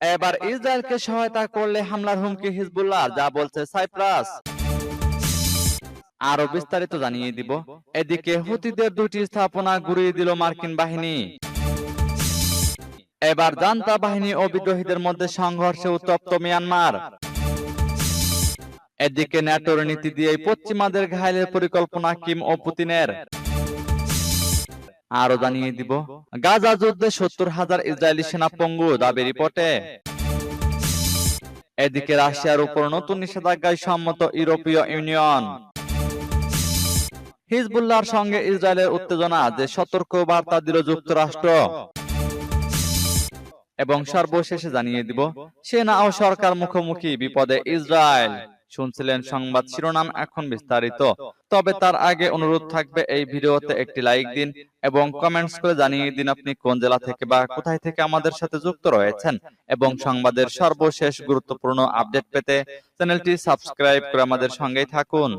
এবার ইসরায়েলকে সহায়তা করলে হামলার হুমকি হিজবুল্লাহ যা বলছে সাইপ্রাস। আরও বিস্তারিত জানিয়ে দিব। এদিকে হুতিদের দুটি স্থাপনা গুড়িয়ে দিল মার্কিন বাহিনী। এবার জান্তা বাহিনী ও বিদ্রোহীদের মধ্যে সংঘর্ষে উত্তপ্ত মিয়ানমার। এদিকে ন্যাটোর নীতি দিয়ে পশ্চিমাদের ঘায়লের পরিকল্পনা কিম ও পুতিনের। আরও জানিয়ে দিব। গাজা যুদ্ধে সত্তর হাজার ইসরায়েলি সেনা পঙ্গু দাবি রিপোর্টে। এদিকে রাশিয়ার উপর নতুন নিষেধাজ্ঞায় সম্মত ইউরোপীয় ইউনিয়ন। হিজবুল্লাহর সঙ্গে ইসরায়েলের উত্তেজনা, যে সতর্ক বার্তা দিল যুক্তরাষ্ট্র। এবং সর্বশেষে জানিয়ে দিব, সেনা ও সরকার মুখোমুখি বিপদে ইসরায়েল। শুনছিলেন সংবাদ শিরোনাম এখন বিস্তারিত। তবে তার আগে অনুরোধ থাকবে এই ভিডিওতে একটি লাইক দিন এবং কমেন্টস করে জানিয়ে দিন আপনি কোন জেলা থেকে বা কোথায় থেকে আমাদের সাথে যুক্ত রয়েছেন এবং সংবাদের সর্বশেষ গুরুত্বপূর্ণ আপডেট পেতে চ্যানেলটি সাবস্ক্রাইব করে আমাদের সঙ্গেই থাকুন।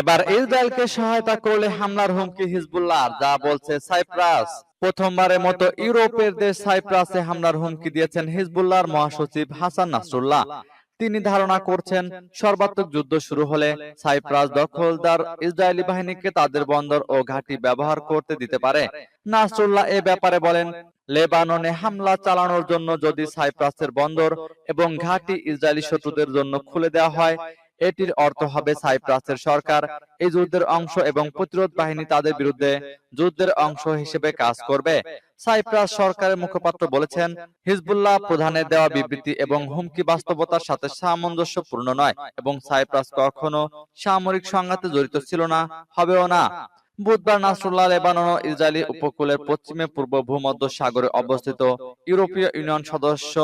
এবার ইসরায়েলকে সহায়তা করলে হামলার হুমকি হিজবুল্লাহ যা বলছে সাইপ্রাস। প্রথমবারের মতো ইউরোপের দেশ সাইপ্রাসে হামলার হুমকি দিয়েছেন হিজবুল্লাহর মহাসচিব হাসান নাসরুল্লাহ তিনি ধারণা করছেন সর্বাত্মক যুদ্ধ শুরু হলে সাইপ্রাস দখলদার ইসরায়েলি বাহিনীকে তাদের বন্দর ও ঘাঁটি ব্যবহার করতে দিতে পারে। নাসরুল্লাহ এ ব্যাপারে বলেন লেবাননে হামলা চালানোর জন্য যদি সাইপ্রাসের বন্দর এবং ঘাঁটি ইসরায়েলি শত্রুদের জন্য খুলে দেওয়া হয় এটির অর্থ হবে সাইপ্রাসের সরকার। এই যুদ্ধের অংশ এবং প্রতিরোধ বাহিনী তাদের বিরুদ্ধে যুদ্ধের অংশ হিসেবে কাজ করবে। সাইপ্রাস সরকারের মুখপাত্র বলেছেন হিজবুল্লাহ প্রধানের দেওয়া বিবৃতি এবং হুমকি বাস্তবতার সাথে সামঞ্জস্যপূর্ণ নয় এবং সাইপ্রাস কখনো সামরিক সংঘাতে জড়িত ছিল না। হবেও না। বুধবার নাসরুল্লাহ লেবানন ইসরায়েলি উপকূলের পশ্চিমে পূর্ব ভূমধ্য সাগরে অবস্থিত ইউরোপীয় ইউনিয়ন সদস্য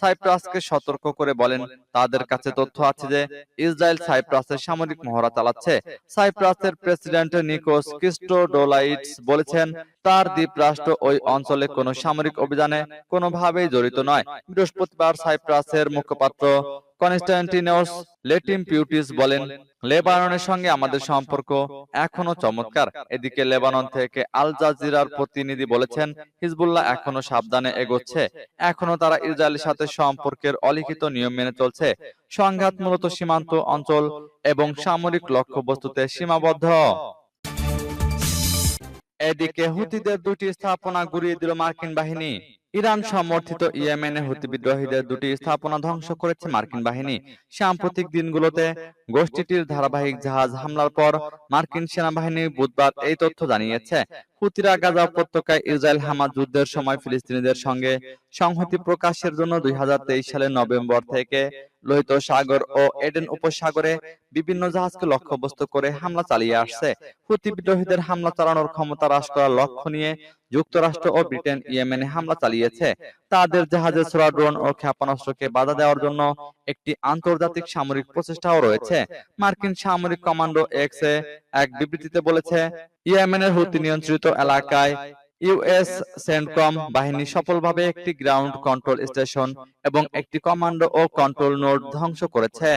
সাইপ্রাসকে সতর্ক করে বলেন। তাদের কাছে তথ্য আছে যে ইসরায়েল সাইপ্রাসের সামরিক মহড়া চালাচ্ছে। সাইপ্রাসের প্রেসিডেন্ট নিকোস ক্রিস্টোডোলাইটস বলেছেন তার দ্বীপরাষ্ট্র ওই অঞ্চলে কোনো সামরিক অভিযানে কোনোভাবেই জড়িত নয়। বৃহস্পতিবার সাইপ্রাসের মুখপাত্র কনস্ট্যান্টিনোস লেটিম পিউটিস বলেন, লেবাননের সঙ্গে আমাদের সম্পর্ক এখনও চমৎকার। এদিকে লেবানন থেকে আল জাজিরার প্রতিনিধি বলেছেন, হিজবুল্লাহ এখনও সাবধানে এগোচ্ছে। এখনও তারা ইসরায়েলের সাথে সম্পর্কের অলিখিত নিয়ম মেনে চলছে। সংঘাত মূলত সীমান্ত অঞ্চল এবং সামরিক লক্ষ্যবস্তুতে সীমাবদ্ধ। এদিকে হুতিদের দুটি স্থাপনা গুড়িয়ে দিল মার্কিন বাহিনী। ইরান সমর্থিত ইয়েমেনে হুতি বিদ্রোহীদের দুটি স্থাপনা ধ্বংস করেছে মার্কিন বাহিনী। সাম্প্রতিক দিনগুলোতে গোষ্ঠীটির ধারাবাহিক জাহাজ হামলার পর মার্কিন সেনাবাহিনী বুধবার এই তথ্য জানিয়েছে। হুতিরা গাজা উপত্যকায় ইসরায়েল হামাজ যুদ্ধের সময় ফিলিস্তিনিদের সঙ্গে সংহতি প্রকাশের জন্য দুই হাজার তেইশ সালের নভেম্বর থেকে লোহিত সাগর ও এডেন উপসাগরে বিভিন্ন জাহাজকে লক্ষ্যবস্তু করে হামলা চালিয়ে আসছে। হুতি বিদ্রোহীদের হামলা চালানোর ক্ষমতা হ্রাস করার লক্ষ্য নিয়ে যুক্তরাষ্ট্র ও ব্রিটেন ইয়েমেনে হামলা চালিয়েছে। তাদের জাহাজে ছোড়া ড্রোন ও ক্ষেপণাস্ত্রকে বাধা দেওয়ার জন্য একটি আন্তর্জাতিক সামরিক প্রচেষ্টাও রয়েছে। মার্কিন সামরিক কমান্ডো এক্স এক বিবৃতিতে বলেছে, ইয়েমেনের হুতি নিয়ন্ত্রিত এলাকায় ইউএস সেন্টকম বাহিনী সফলভাবে একটি গ্রাউন্ড কন্ট্রোল স্টেশন এবং একটি কমান্ডো ও কন্ট্রোল নোড ধ্বংস করেছে।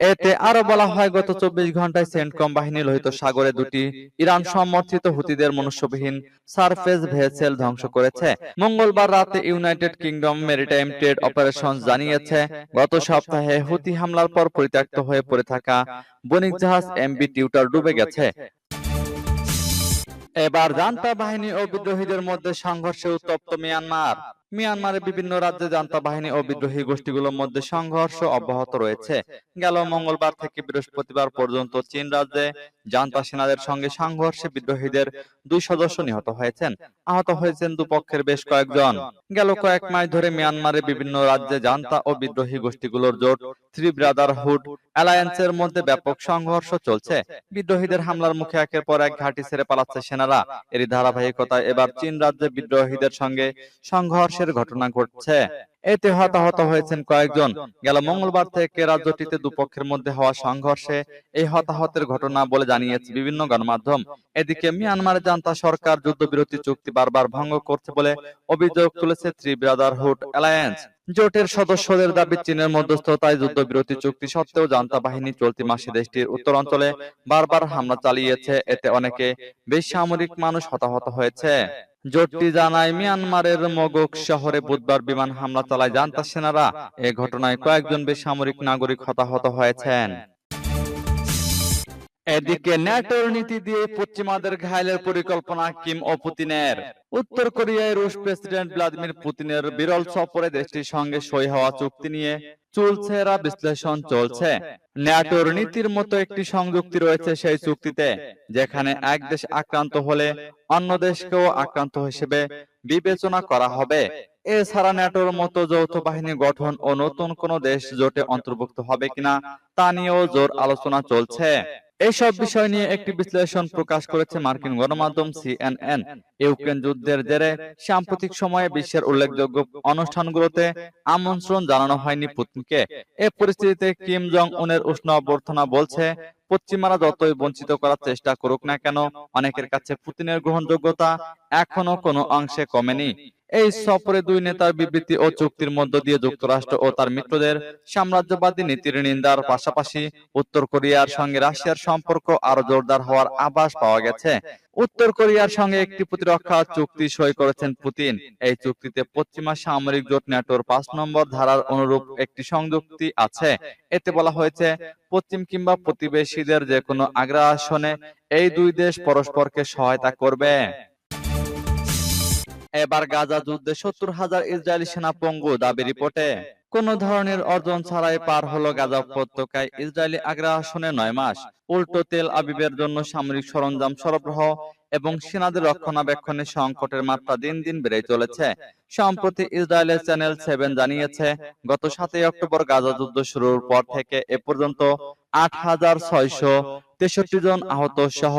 এতে আরও বলা হয় গত চব্বিশ ঘন্টায় সেন্টকম বাহিনী লোহিত সাগরে দুটি ইরান সমর্থিত হুতিদের মনুষ্যবিহীন সারফেস ভেসেল ধ্বংস করেছে। মঙ্গলবার রাতে United Kingdom maritime trade operation জানিয়েছে গত সপ্তাহে হুতি হামলার পর পরিত্যক্ত হয়ে পড়ে থাকা বণিক জাহাজ এমবি টিউটার ডুবে গেছে। এবার জান্তা বাহিনী ও বিদ্রোহীদের মধ্যে সংঘর্ষে উত্তপ্ত মিয়ানমার মিয়ানমারের বিভিন্ন রাজ্যে জান্তা বাহিনী ও বিদ্রোহী গোষ্ঠীগুলোর মধ্যে সংঘর্ষ অব্যাহত রয়েছে। গেল মঙ্গলবার থেকে বৃহস্পতিবার পর্যন্ত চীন রাজ্যে জান্তা সেনাদের সঙ্গে সংঘর্ষে বিদ্রোহীদের দুই সদস্য নিহত হয়েছেন। আহত হয়েছেন দুপক্ষের বেশ কয়েকজন। গেল কয়েক মাস ধরে মিয়ানমারের বিভিন্ন রাজ্যে জান্তা ও বিদ্রোহী গোষ্ঠীগুলোর জোট থ্রি ব্রাদারহুড অ্যালায়েন্সের মধ্যে ব্যাপক সংঘর্ষ চলছে। বিদ্রোহীদের হামলার মুখে একের পর এক ঘাঁটি ছেড়ে পালাচ্ছে সেনারা। এরই ধারাবাহিকতায় এবার চীন রাজ্যে বিদ্রোহীদের সঙ্গে সংঘর্ষের ঘটনা ঘটছে। এতে হতাহত হয়েছেন কয়েকজন। গেল মঙ্গলবার থেকে রাজ্যটিতে দুপক্ষের মধ্যে হওয়া সংঘর্ষে এই হতাহতের ঘটনা বলে জানিয়েছে বিভিন্ন গণমাধ্যম। এদিকে মিয়ানমারে জান্তা সরকার যুদ্ধবিরতি চুক্তি বারবার ভঙ্গ করছে বলে অভিযোগ তুলেছে থ্রি ব্রাদারহুড অ্যালায়েন্স জোটের সদস্যদের দাবি চীনের মধ্যস্থতায় যুদ্ধবিরতি চুক্তি সত্ত্বেও জান্তা বাহিনী চলতি মাসে দেশটির উত্তরাঞ্চলে বারবার হামলা চালিয়েছে এতে অনেকে বেসামরিক মানুষ হতাহত হয়েছে। জোটটি জানায় মিয়ানমারের মগক শহরে বুধবার বিমান হামলা চালায় জান্তা সেনারা। এ ঘটনায় কয়েকজন বেসামরিক নাগরিক হতাহত হয়েছেন। এদিকে ন্যাটোর নীতি দিয়ে পশ্চিমাদের ঘায়লের পরিকল্পনা কিম ও পুতিনের। উত্তর কোরিয়ায় রুশ প্রেসিডেন্ট ভ্লাদিমির পুতিনের বিরল সফরে দেশটির সঙ্গে সই হওয়া চুক্তি নিয়ে চুলছেরা বিশ্লেষণ চলছে। ন্যাটোর নীতির মতো একটি সংযুক্তি রয়েছে সেই চুক্তিতে, যেখানে এক দেশ আক্রান্ত হলে অন্য দেশকেও আক্রান্ত হিসেবে বিবেচনা করা হবে। এছাড়া ন্যাটোর মতো যৌথ বাহিনী গঠন ও নতুন কোন দেশ জোটে অন্তর্ভুক্ত হবে কিনা তা নিয়েও জোর আলোচনা চলছে। এইসব বিষয় নিয়ে একটি বিশ্লেষণ প্রকাশ করেছে মার্কিন গণমাধ্যম সিএনএন ইউক্রেন যুদ্ধের জেরে সাম্প্রতিক সময়ে বিশ্বের উল্লেখযোগ্য অনুষ্ঠানগুলোতে আমন্ত্রণ জানানো হয়নি পুতিনকে। এ পরিস্থিতিতে কিম জং উনের উষ্ণ অভ্যর্থনা বলছে পশ্চিমারা যতই বঞ্চিত করার চেষ্টা করুক না কেন অনেকের কাছে পুতিনের গ্রহণযোগ্যতা এখনও কোনো অংশে কমেনি। এই সফরে দুই নেতার বিবৃতি ও চুক্তির মধ্য দিয়ে যুক্তরাষ্ট্র ও তার মিত্রদের সাম্রাজ্যবাদী নীতির নিন্দার পাশাপাশি উত্তর কোরিয়ার সঙ্গে রাশিয়ার সম্পর্ক আরও জোরদার হওয়ার আভাস পাওয়া গেছে। উত্তর কোরিয়ার সঙ্গে একটি প্রতিরক্ষা চুক্তি সই করেছেন পুতিন। এই চুক্তিতে পশ্চিমা সামরিক জোট ন্যাটোর পাঁচ নম্বর ধারার অনুরূপ একটি সংযুক্তি আছে। এতে বলা হয়েছে পশ্চিম কিংবা প্রতিবেশীদের যে কোনো আগ্রাসনে এই দুই দেশ পরস্পরকে সহায়তা করবে এবার গাজা যুদ্ধে সত্তর হাজার ইসরায়েলি সেনা পঙ্গু দাবি রিপোর্টে। কোন ধরনের অর্জন ছাড়াই পার হলো গাজা উপত্যকায় ইসরায়েলি আগ্রাসনে নয় মাস। উল্টো তেল আবিবের জন্য সামরিক সরঞ্জাম সরবরাহ এবং সেনাদের রক্ষণাবেক্ষণে সংকটের মাত্রা দিন দিন বেড়ে চলেছে। সম্প্রতি ইসরায়েলের চ্যানেল সেভেন জানিয়েছে, গত সাতই অক্টোবর গাজা যুদ্ধ শুরুর পর থেকে এ পর্যন্ত আট হাজার ছয়শো তেষট্টি জন আহত সহ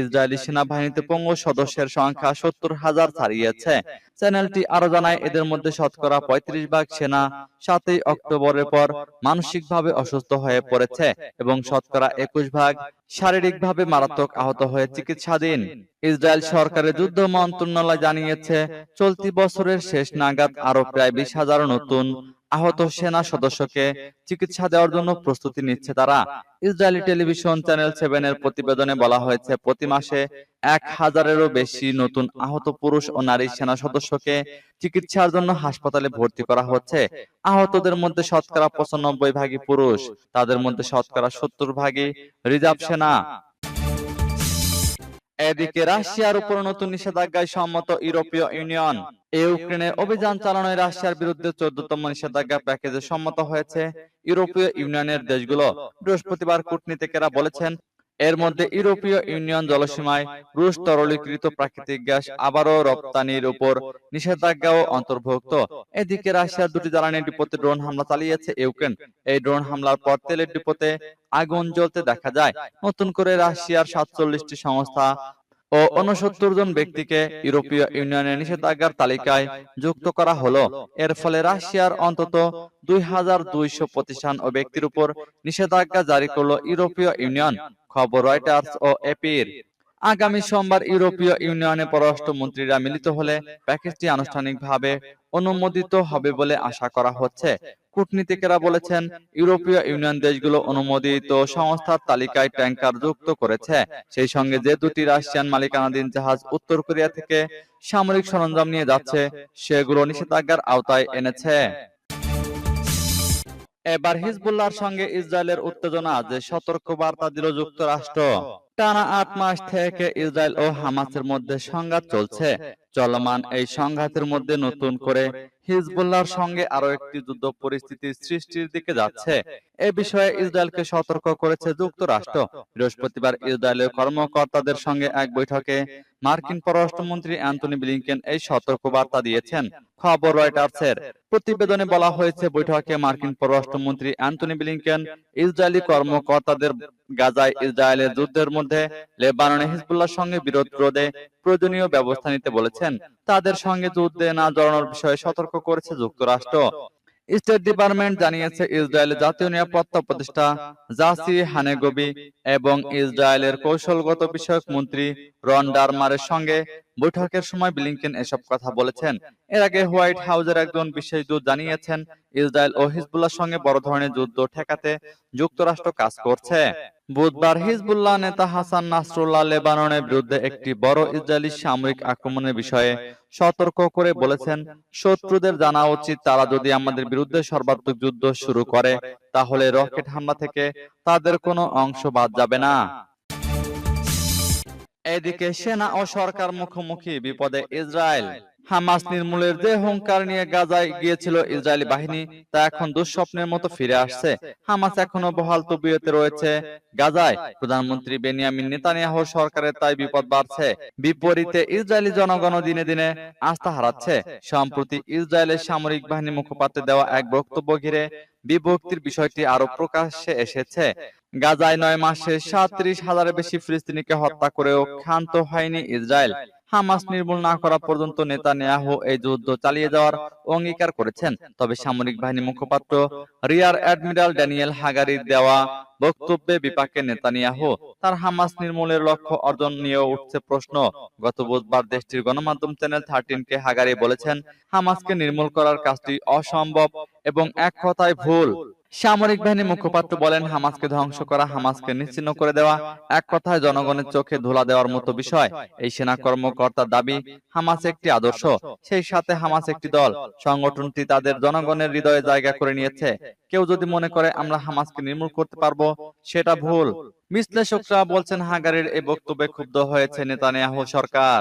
ইসরায়েলি সেনাবাহিনীতে পঙ্গু সদস্যের সংখ্যা সত্তর হাজার ছাড়িয়েছে। চ্যানেলটি আরও জানায়, এদের মধ্যে শতকরা পঁয়ত্রিশ ভাগ সেনা সাতই অক্টোবরের পর মানসিকভাবে অসুস্থ হয়ে পড়েছে এবং শতকরা একুশ ভাগ শারীরিকভাবে মারাত্মক আহত হয়ে চিকিৎসাধীন। ইসরায়েল সরকারের যুদ্ধ মন্ত্রণালয় জানিয়েছে, চলতি বছরের শেষ নাগাদ আরও প্রায় বিশ হাজার নতুন আহত সেনা সদস্যকে চিকিৎসা দেওয়ার জন্য প্রস্তুতি নিচ্ছে তারা। ইসরায়েলি টেলিভিশন চ্যানেল সেভেন এর প্রতিবেদনে বলা হয়েছে প্রতি মাসে এক হাজারেরও বেশি নতুন আহত পুরুষ ও নারী সেনা সদস্যকে চিকিৎসার জন্য হাসপাতালে ভর্তি করা হচ্ছে। আহতদের মধ্যে শতকরা পঁচানব্বই ভাগই পুরুষ তাদের মধ্যে শতকরা সত্তর ভাগই রিজার্ভ সেনা। এদিকে রাশিয়ার উপর নতুন নিষেধাজ্ঞায় সম্মত ইউরোপীয় ইউনিয়ন ইউক্রেনের অভিযান চালানোয় রাশিয়ার বিরুদ্ধে চোদ্দতম নিষেধাজ্ঞা প্যাকেজে সম্মত হয়েছে ইউরোপীয় ইউনিয়নের দেশগুলো। বৃহস্পতিবার কূটনীতিকেরা বলেছেন এর মধ্যে ইউরোপীয় ইউনিয়ন জলসীমায় রুশ তরলীকৃত প্রাকৃতিক গ্যাস আবারও রপ্তানির উপর নিষেধাজ্ঞাও অন্তর্ভুক্ত। এদিকে রাশিয়ার দুটি জ্বালানি ডিপোতে ড্রোন হামলা চালিয়েছে ইউক্রেন। এই ড্রোন হামলার পর তেলের ডিপোতে আগুন জ্বলতে দেখা যায়। নতুন করে রাশিয়ার সাতচল্লিশটি সংস্থা ও উনসত্তর জন ব্যক্তিকে ইউরোপীয় ইউনিয়নের নিষেধাজ্ঞার তালিকায় যুক্ত করা হলো। এর ফলে রাশিয়ার অন্তত দুই হাজার দুইশো প্রতিষ্ঠান ও ব্যক্তির উপর নিষেধাজ্ঞা জারি করল ইউরোপীয় ইউনিয়ন। খবর রয়টার্স ও এপির আগামী সোমবার ইউরোপীয় ইউনিয়নের পররাষ্ট্র মন্ত্রীরা মিলিত হলে প্যাকেজটি আনুষ্ঠানিকভাবে অনুমোদিত হবে বলে আশা করা হচ্ছে। কূটনীতিকেরা বলেছেন ইউরোপীয় ইউনিয়ন দেশগুলো অনুমোদিত সংস্থার তালিকায় ট্যাঙ্কার যুক্ত করেছে। সেই সঙ্গে যে দুটি রাশিয়ান মালিকানাধীন জাহাজ উত্তর কোরিয়া থেকে সামরিক সরঞ্জাম নিয়ে যাচ্ছে সেগুলো নিষেধাজ্ঞার আওতায় এনেছে। এবার হিজবুল্লাহর সঙ্গে ইসরায়েলের উত্তেজনা যে সতর্ক বার্তা দিল যুক্তরাষ্ট্র। টানা আট মাস থেকে ইসরায়েল ও হামাসের মধ্যে সংঘাত চলছে। চলমান এই সংঘাতের মধ্যে নতুন করে হিজবুল্লাহর সঙ্গে আরও একটি যুদ্ধ পরিস্থিতি সৃষ্টির দিকে যাচ্ছে। এ বিষয়ে ইসরায়েলকে সতর্ক করেছে যুক্তরাষ্ট্র। বৃহস্পতিবার ইসরায়েলের কর্মকর্তাদের সঙ্গে এক বৈঠকে মার্কিন পররাষ্ট্রমন্ত্রী অ্যান্টনি ব্লিংকেন এই সতর্ক বার্তা দিয়েছেন। খবর রয়টার্সের প্রতিবেদনে বলা হয়েছে বৈঠকে মার্কিন পররাষ্ট্রমন্ত্রী অ্যান্টনি ব্লিংকেন ইসরায়েলি কর্মকর্তাদের গাজায় ইসরায়েলের যুদ্ধের মধ্যে লেবাননে হিজবুল্লাহর সঙ্গে বিরোধ রোধে প্রয়োজনীয় ব্যবস্থা নিতে বলেছেন। তাদের সঙ্গে যুদ্ধে না জড়ানোর বিষয়ে সতর্ক করেছে যুক্তরাষ্ট্র। স্টেট ডিপার্টমেন্ট জানিয়েছে ইসরায়েলের জাতীয় নিরাপত্তা প্রতিষ্ঠা জাসি হানেগবি এবং ইসরায়েলের কৌশলগত বিষয়ক মন্ত্রী রন ডারমারের সঙ্গে বৈঠকের সময় ব্লিংকেন এসব কথা বলেছেন। এর আগে হোয়াইট হাউসের একজন বিশেষ দূত জানিয়েছেন, ইসরায়েল ও হিজবুল্লাহর সঙ্গে বড় ধরনের যুদ্ধ ঠেকাতে যুক্তরাষ্ট্র কাজ করছে। বুধবার হিজবুল্লাহ নেতা হাসান নাসরুল্লাহ লেবাননের বিরুদ্ধে একটি বড় ইসরায়েলি সামরিক আক্রমণের বিষয়ে সতর্ক করে বলেছেন, শত্রুদের জানা উচিত তারা যদি আমাদের বিরুদ্ধে সর্বাত্মক যুদ্ধ শুরু করে, তাহলে রকেট হামলা থেকে তাদের কোনো অংশ বাদ যাবে না। এদিকে সেনা ও সরকার মুখোমুখি বিপদে ইসরায়েল। হামাস নির্মূলের যে হুঙ্কার নিয়ে গাজায় গিয়েছিল ইসরায়েলি বাহিনী তা এখন দুঃস্বপ্নের মতো ফিরে আসছে। হামাস এখনও বহাল তবিয়তে রয়েছে গাজায়। প্রধানমন্ত্রী বেনিয়ামিন নেতানিয়াহু সরকারের তাই বিপদ বাড়ছে। বিপরীতে ইসরায়েলি জনগণ দিনে দিনে আস্থা হারাচ্ছে। সম্প্রতি ইসরায়েলের সামরিক বাহিনী মুখপাত্র দেওয়া এক বক্তব্য ঘিরে বিভক্তির বিষয়টি আরও প্রকাশ্যে এসেছে। গাজায় নয় মাসে সাঁত্রিশ হাজারের বেশি ফিলিস্তিনিকে হত্যা করেও ক্ষান্ত হয়নি ইসরায়েল। হামাস নির্মূল না করা পর্যন্ত নেতানিয়াহু এই যুদ্ধ চালিয়ে যাওয়ার অঙ্গীকার করেছেন। তবে সামরিক বাহিনী মুখপাত্র রিয়ার অ্যাডমিরাল ড্যানিয়েল হাগারির দেওয়া বক্তব্যে বিপাকে নেতানিয়াহু তার হামাস নির্মূলের লক্ষ্য অর্জন নিয়ে উঠছে প্রশ্ন। গত বুধবার দেশটির গণমাধ্যম চ্যানেল থার্টিন কে হাগারি বলেছেন হামাসকে নির্মূল করার কাজটি অসম্ভব এবং এক কথায় ভুল সামরিক বাহিনী মুখপাত্র বলেন হামাসকে ধ্বংস করা হামাসকে নিশ্চিহ্ন করে দেওয়া এক কথায় জনগণের চোখে ধুলা দেওয়ার মতো বিষয়। এই সেনা কর্মকর্তার দাবি হামাস একটি আদর্শ। সেই সাথে হামাস একটি দল। সংগঠনটি তাদের জনগণের হৃদয়ে জায়গা করে নিয়েছে। কেউ যদি মনে করে আমরা হামাসকে নির্মূল করতে পারব সেটা ভুল। বিশ্লেষকরা বলছেন হাগারের এই বক্তব্যে ক্ষুব্ধ হয়েছে নেতানিয়াহু সরকার।